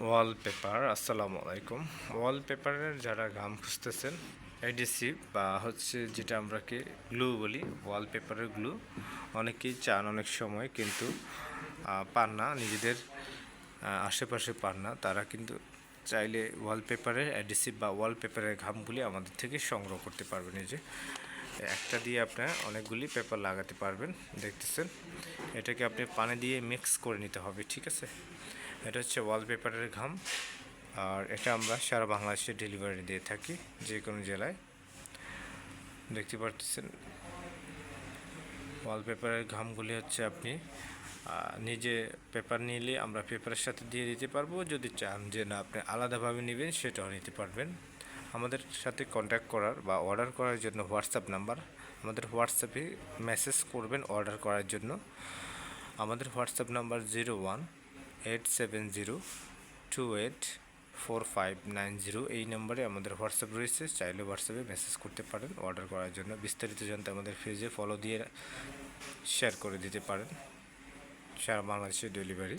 Wallpaper আসসালামু আলাইকুম। ওয়ালপেপারের যারা ঘাম খুঁজতেছেন এডিসিভ বা হচ্ছে যেটা আমরা কি গ্লু বলি ওয়ালপেপারের গ্লু অনেকেই চান অনেক সময় কিন্তু পান না, নিজেদের আশেপাশে পান না। তারা কিন্তু চাইলে ওয়ালপেপারের অ্যাডিসিভ বা ওয়ালপেপারের ঘামগুলি আমাদের থেকে সংগ্রহ করতে পারবেন। এই যে, একটা দিয়ে আপনার অনেকগুলি পেপার লাগাতে পারবেন, দেখতেছেন। এটাকে আপনি পানি দিয়ে মিক্স করে নিতে হবে, ঠিক আছে? এটা হচ্ছে ওয়ালপেপারের ঘাম। আর এটা আমরা সারা বাংলাদেশে ডেলিভারি দিয়ে থাকি, যে কোনো জেলায়। দেখতে পারতেছেন? ওয়ালপেপারের ঘামগুলি হচ্ছে আপনি নিজে পেপার নিলে আমরা পেপারের সাথে দিয়ে দিতে পারব। যদি চান যে না, আপনি আলাদাভাবে নেবেন, সেটাও নিতে পারবেন। আমাদের সাথে কন্ট্যাক্ট করার বা অর্ডার করার জন্য হোয়াটসঅ্যাপ নাম্বার আমাদের হোয়াটসঅ্যাপে মেসেজ করবেন অর্ডার করার জন্য। আমাদের WhatsApp number zero one eight seven zero two eight four five nine zero এই নম্বরে আমাদের হোয়াটসঅ্যাপ রয়েছে। চাইলে হোয়াটসঅ্যাপে মেসেজ করতে পারেন অর্ডার করার জন্য বিস্তারিত জানতে আমাদের পেজে ফলো দিয়ে শেয়ার করে দিতে পারেন। সারা বাংলাদেশের ডেলিভারি